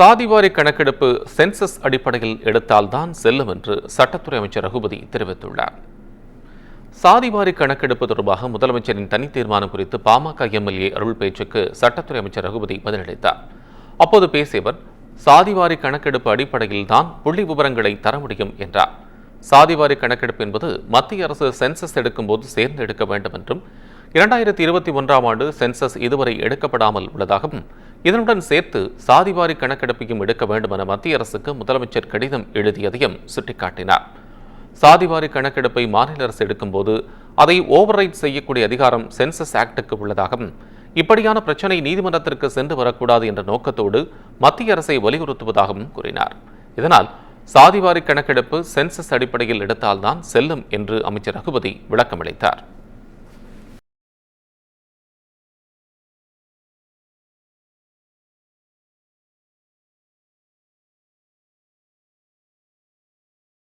சாதிவாரி கணக்கெடுப்பு சென்சஸ் அடிப்படையில் எடுத்தால்தான் செல்லும் என்று சட்டத்துறை அமைச்சர் ரகுபதி தெரிவித்துள்ளார். சாதிவாரி கணக்கெடுப்பு தொடர்பாக முதலமைச்சரின் தனி தீர்மானம் குறித்து பாமக எம்எல்ஏ அருள் பேச்சுக்கு சட்டத்துறை அமைச்சர் ரகுபதி பதிலளித்தார். அப்போது பேசியவர் சாதிவாரி கணக்கெடுப்பு அடிப்படையில் தான் புள்ளி விவரங்களை தர முடியும் என்றார். சாதிவாரி கணக்கெடுப்பு என்பது மத்திய அரசு சென்சஸ் எடுக்கும்போது சேர்ந்து எடுக்க வேண்டும் என்றும் இரண்டாயிரத்தி இருபத்தி ஒன்றாம் ஆண்டு சென்சஸ் இதுவரை எடுக்கப்படாமல் உள்ளதாகவும் இதனுடன் சேர்த்து சாதிவாரி கணக்கெடுப்பையும் எடுக்க வேண்டும் என மத்திய அரசுக்கு முதலமைச்சர் கடிதம் எழுதியதையும் சுட்டிக்காட்டினார். சாதிவாரி கணக்கெடுப்பை மாநில அரசு எடுக்கும்போது அதை ஓவர்ரைட் செய்யக்கூடிய அதிகாரம் சென்சஸ் ஆக்டுக்கு உள்ளதாகவும் இப்படியான பிரச்சனை நீதிமன்றத்திற்கு சென்று வரக்கூடாது என்ற நோக்கத்தோடு மத்திய அரசை வலியுறுத்துவதாகவும் கூறினார். இதனால் சாதிவாரி கணக்கெடுப்பு சென்சஸ் அடிப்படையில் எடுத்தால்தான் செல்லும் என்று அமைச்சர் ரகுபதி விளக்கமளித்தார்.